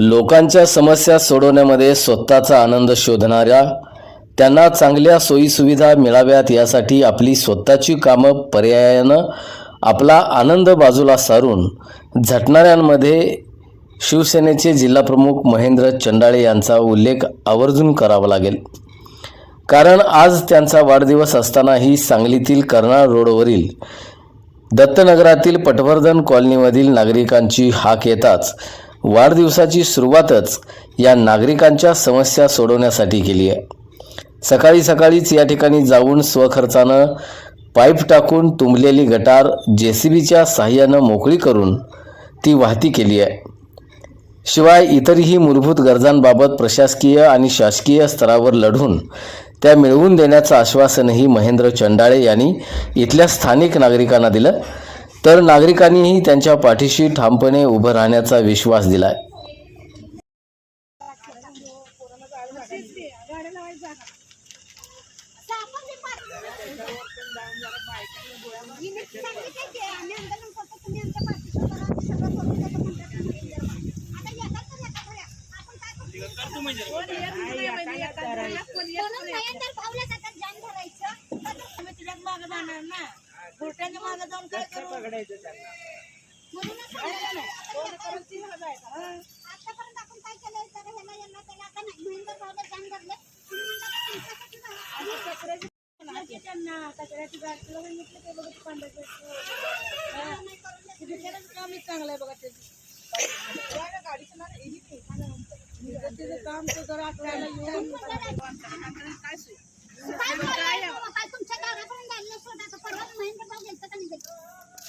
लोकांच्या समस्या सोडवण्यामध्ये स्वतःचा आनंद शोधणाऱ्या त्यांना चांगल्या सोयीसुविधा मिळाव्यात यासाठी आपली स्वतःची कामं पर्यायानं आपला आनंद बाजूला सारून झटणाऱ्यांमध्ये शिवसेनेचे जिल्हाप्रमुख महेंद्र चंडाळे यांचा उल्लेख आवर्जून करावा लागेल. कारण आज त्यांचा वाढदिवस असतानाही सांगलीतील कर्नाळ रोडवरील दत्तनगरातील पटवर्धन कॉलनीमधील नागरिकांची हाक येताच वाढदिवसाची सुरुवातच या नागरिकांच्या समस्या सोडवण्यासाठी केली आहे. सकाळी सकाळीच या ठिकाणी जाऊन स्वखर्चानं पाईप टाकून तुंबलेली गटार जे सी बीच्या साह्यानं मोकळी करून ती वाहती केली आहे. शिवाय इतरही मूलभूत गरजांबाबत प्रशासकीय आणि शासकीय स्तरावर लढून त्या मिळवून देण्याचं आश्वासनही महेंद्र चंडाळे यांनी इथल्या स्थानिक नागरिकांना दिलं. तर नागरिकांनीही त्यांच्या पाठीशी ठामपणे उभं राहण्याचा विश्वास दिलाय. घोट्याच्या मागे जाऊन काय करू? म्हणूनच सांगितलं ना. आतापर्यंत आपण काय केलंय? तर ह्याला यांना त्याला आता नाही. महेंद्र भाऊला जाम धरलं. तुम्ही म्हणता तुमच्यासाठी झालं. त्यांना. कचऱ्याची गाडी तुला म्हटलं ते बघा ते पांढरं कामच चांगलं आहे बघा त्याचं. काम तो जरा येऊन काय काय तुमच्या दारापर्यंत आलेलं सोडा आता परवा महेंद्र भाऊ गेलतं का नाही गेलतं?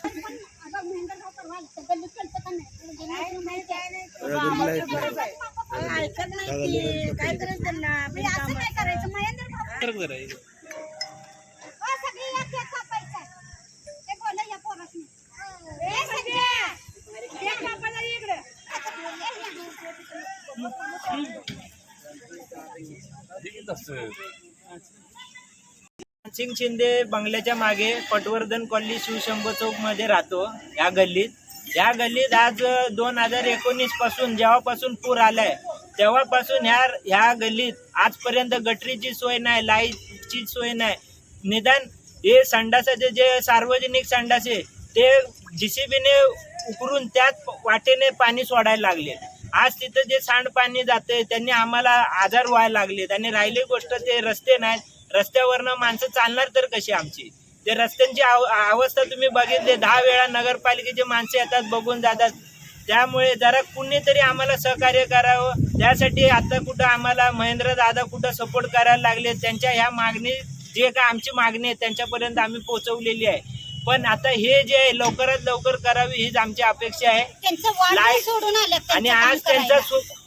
पण आता महेंद्र भाऊ परवा आलतं. गल्लीत गेलतं का नाही? ऐकत नाही ती. काय करायचं त्यांना? मी असं काय करायचं? महेंद्र भाऊ हो, सगळी एक एक कापायचं आहे. ते बोला या पोरासनी. ए, सगळ्या. एक कापायला ये इकडं. आता सिंग शिंदे बंगल्याच्या मागे पटवर्धन कॉलनी शिवशंभो चौकमध्ये राहतो या गल्लीत या गल्लीत आज दोन हजार एकोणीसपासून जेव्हापासून पूर आलाय तेव्हापासून ह्या ह्या गल्लीत आजपर्यंत गटरीची सोय नाही लाईटची सोय नाही. निदान हे संडासाचे जे सार्वजनिक संडास आहे ते जीसीबीने उकरून त्याच वाटेने पाणी सोडायला लागले. आज तिथं जे सांडपाणी जाते त्यांनी आम्हाला आजार व्हायला लागलेत आणि राहिली गोष्ट ते रस्ते नाहीत. रस्त्यावरनं माणसं चालणार तर कशी आमची? ते रस्त्यांची अवस्था तुम्ही बघितली दहा वेळा नगरपालिकेचे माणसं येतात बघून जातात. त्यामुळे जरा कुणीतरी आम्हाला सहकार्य करावं. त्यासाठी आता कुठं आम्हाला महेंद्र दादा कुठं सपोर्ट करायला लागले त्यांच्या ह्या मागणी जे काय आमची मागणी आहे त्यांच्यापर्यंत आम्ही पोहोचवलेली आहे. पण आता हे जे आहे लवकरात लवकर करावी हीच आमची अपेक्षा आहे. आणि आज त्यांचा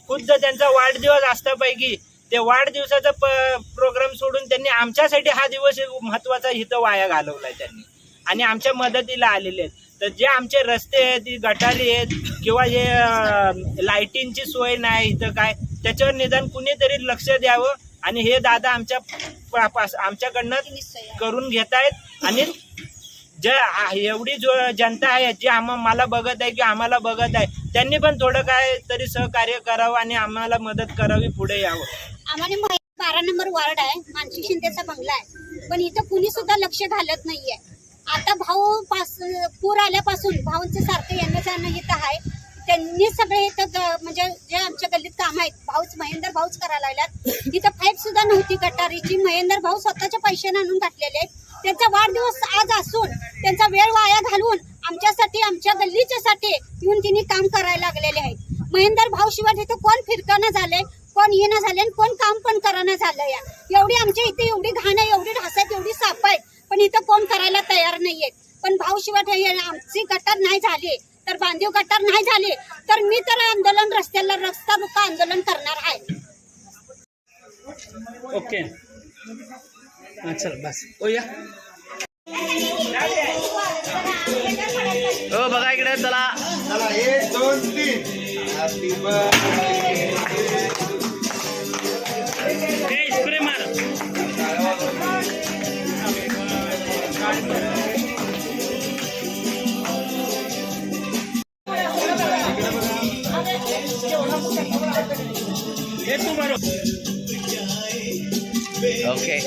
खुद्द त्यांचा वाढदिवस असतापैकी ते वाढदिवसाचा प्रोग्राम सोडून त्यांनी आमच्यासाठी हा दिवस महत्त्वाचा इथं वाया घालवलाय त्यांनी. आणि आमच्या मदतीला आलेले आहेत. तर जे आमचे रस्ते आहेत ती गटारी आहेत किंवा हे लाईटिंगची सोय नाही इथं काय त्याच्यावर निदान कुणीतरी लक्ष द्यावं आणि हे दादा आमच्या पास- आमच्याकडनं करून घेत आहेत आणि जे एवढी जो जनता आहे जी आम्हा मला बघत आहे की आम्हाला बघत आहे त्यांनी पण थोडं काय तरी सहकार्य करावं आणि आम्हाला मदत करावी पुढे यावं. आम्हाला बारा नंबर वार्ड आहे मानसी शिंदेचा बंगला आहे. पण इथं कुणी सुद्धा लक्ष घालत नाहीये. आता भाऊ पास पूर आल्यापासून भाऊंचं सारखं येणं जाणं इथं आहे. त्यांनी सगळे इथं म्हणजे जे आमच्या गल्लीत काम आहेत भाऊच महेंद्र भाऊच करायला लागल्यात. तिथं पाईप सुद्धा नव्हती गटारीची. महेंद्र भाऊ स्वतःच्या पैशाने आणून घातलेले आहेत. त्यांचा वाढदिवस आज असून त्यांचा वेळ वाया घालून आमच्यासाठी आमच्या गल्लीच्यासाठी येऊन तिने काम करायला लागलेले आहेत. महेंद्र भाऊ शिवाय तिथं कोण फिरकानं झालंय कोण येणं झाले आणि कोण काम पण करणं झालं या. एवढी आमच्या इथे एवढी घाण आहे एवढी ढासत एवढी साप आहे नाहीयेत. पण भाऊ शिवाय आमची गटार नाही झाली. तर बांधीव गटार नाही झाली. तर मी तर आंदोलन रस्त्याला रस्ता रोका आंदोलन करणार आहे. ओके. चल बस. ओ या. बघा इकडे चला. चला एक दोन तीन. ओके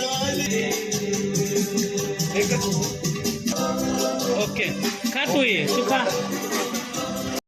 ओके खा तू ये तू खा